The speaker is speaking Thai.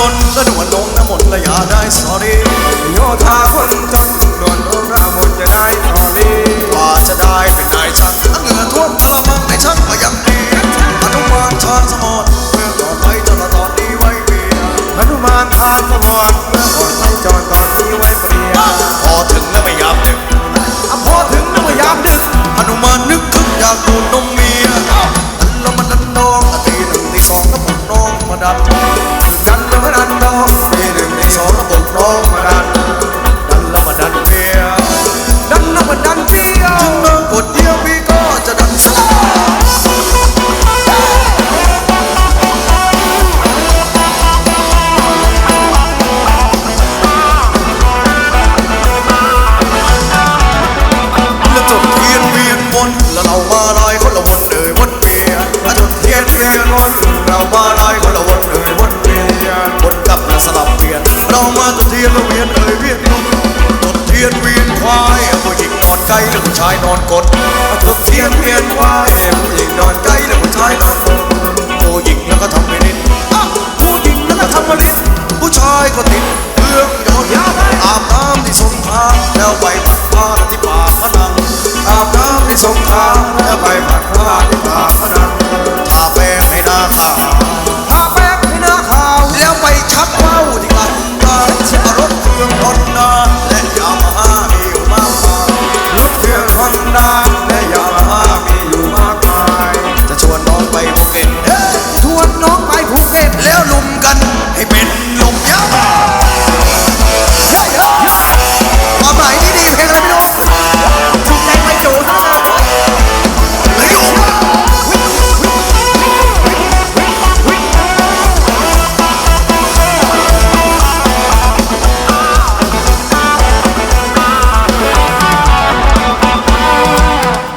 จนและด่วนลงน้ำมนต์แะย่าได้สอรีโยธาคนจนด่วนลงน้ำมนต์จะได้สอรีกว่าจะได้เป็นนายช่างเหงื่อท่วมกระมังในช่างก็ยังดีอนุมานชานสมอนเมื่อก่อนไปจนตอนนี้ไว้เบียอนุมานชานสมอดเมื่อก่อนไปจนตอนนี้ไว้เบียพอถึงแล้วไม่ยามดึกพอถึงแล้วไม่ยามดึกอนุมานนึกถึงอยากดูนมเมียอันละมันดันดองตีหนึ่งตีสองน้ำมนต์น้องมาดัน แล้วเวียนเอ่ยเวียนลงกดเทียนเวียนควายผู้หญิงนอนไกลแล้วผู้ชายนอนกดจดเทียนเวียนควายผู้หญิงนอนไกลแล้วผู้ชายนอนกดผู้หญิงแล้วก็ทำไม่นิดอะผู้หญิงแล้วก็ทำมานิดผู้ชายก็ติดเครื่องยนต์อาบน้ำที่สงขลาแล้วไปพักผ้าที่ป่าพนังอาบน้ำที่สงขลาแล้วไป